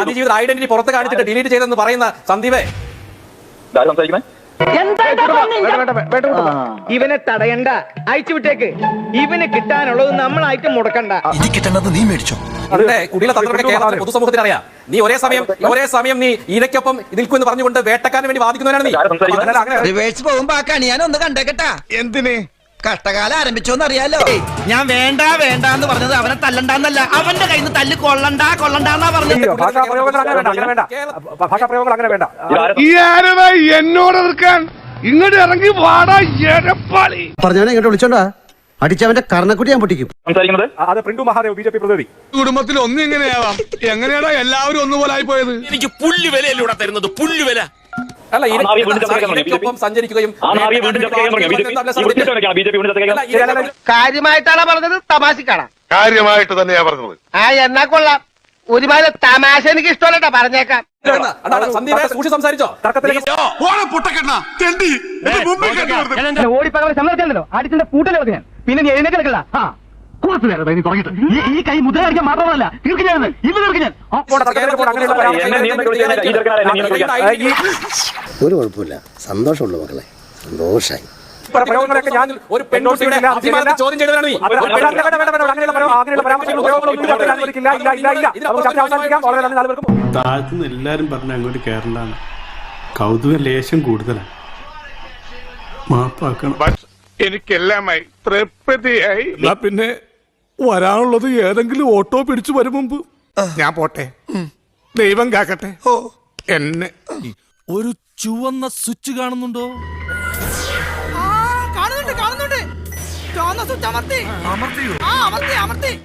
അതിജീവിത ഐഡന്റിറ്റി പുറത്ത് കാണിച്ചിട്ട് ഡിലീറ്റ് ചെയ്തെന്ന് പറയുന്ന സന്ദീപേ. ഇവനെ തടയണ്ട. അയച്ചു വിട്ടേക്ക്. ഇവന് കിട്ടാനുള്ളത് നമ്മളായിട്ട് മുടക്കണ്ട. ഇനി നീ മേടിച്ചോ. നിന്റെ കുടില തന്ത്രമൊക്കെ കേരളത്തിലെ പൊതുസമൂഹത്തിന് അറിയാം. നീ ഒരേ സമയം ഒരേ സമയം നീ ഇരയ്ക്കൊപ്പം നിൽക്കുമെന്ന് പറഞ്ഞുകൊണ്ട് വേട്ടക്കാരന് വേണ്ടി വാദിക്കുന്നവനാണ് നീ. ഇതാര് സംസാരിക്കുന്നത് അതല്ല, അങ്ങനെ. പോകുമ്പോ ഞാൻ ഒന്ന് കണ്ടേക്കട്ടാ. എന്തിന്? കഷ്ടകാലം ആരംഭിച്ചോന്ന് അറിയാലോ ഞാൻ വേണ്ട വേണ്ട എന്ന് പറഞ്ഞത് അവനെ തല്ലണ്ടെന്നല്ല. അവന്റെ കയ്യിൽ നിന്ന് തല്ല് കൊള്ളണ്ട കൊള്ളണ്ടെന്നാ പറഞ്ഞത്. അങ്ങനെ വേണ്ട എന്നോട് എതിർക്കാൻ ഇങ്ങോട്ട് ഇറങ്ങി വാടാ എരപ്പാളി. പറഞ്ഞവനെ ഇങ്ങോട്ട് വിളിച്ചോണ്ടാ. അടിച്ചവന്റെ കർണക്കുട്ടി ഞാൻ പൊട്ടിക്കും. സംസാരിക്കുന്നത്? അത് പ്രിന്റു മഹാദേവ് ബി ജെ പി പ്രതിനിധി. കുടുംബത്തിൽ ഒന്നും ഇങ്ങനെയാവാം എങ്ങനെയാണോ എല്ലാവരും ഒന്നുപോലെ ആയി പോയത് എനിക്ക് പുല്ലുവിലൂടെ തരുന്നത്? പുല്ലുവില അല്ല. ഇരയ്ക്കൊപ്പം സഞ്ചരിക്കുകയും കാര്യമായിട്ടാണ് പറഞ്ഞത് തമാശക്കാണ് കാര്യമായിട്ട് തന്നെയാ പറഞ്ഞത് ആ എന്നാ കൊള്ളാം ഒരുപാട് തമാശ എനിക്ക് ഇഷ്ടമല്ലട്ടാ പറഞ്ഞേക്കാം ഓടിപ്പകൽ സമ്മതിച്ചല്ലോ അടിച്ചിന്റെ കൂട്ടലോ ഞാൻ പിന്നെ നീ എഴുന്നേറ്റ് നിൽക്കല ഈ കൈ മുദ്ര മാത്രമല്ല തീർക്കും ഞാൻ ഇന്ന് തീർക്കും ഞാൻ ഒരു കുഴപ്പമില്ല. സന്തോഷമുള്ളൂ മക്കളെ. സന്തോഷമായി പ്രയോഗങ്ങളൊക്കെ ഞാൻ ഒരു പെൺകുട്ടിയുടെ ചോദ്യം ചെയ്തതാണ് എല്ലാരും പറഞ്ഞ അങ്ങോട്ട് കയറണ്ടാണ് കൗതുക ലേശം കൂടുതലാണ്. മാപ്പാക്കണം. എനിക്കെല്ലാമായി തൃപ്തിയായി. എന്നാ പിന്നെ വരാനുള്ളത് ഏതെങ്കിലും ഓട്ടോ പിടിച്ചു വരും മുമ്പ്. ഞാൻ പോട്ടെ. ദൈവം കാക്കട്ടെ. ഓ. എന്നെ. ഒരു ചുവന്ന സ്വിച്ച് കാണുന്നുണ്ടോ? കാണുന്നുണ്ട് കാണുന്നുണ്ട്. ചുവന്ന സ്വിച്ച് അമർത്തി. അമർത്തി അമർത്തി.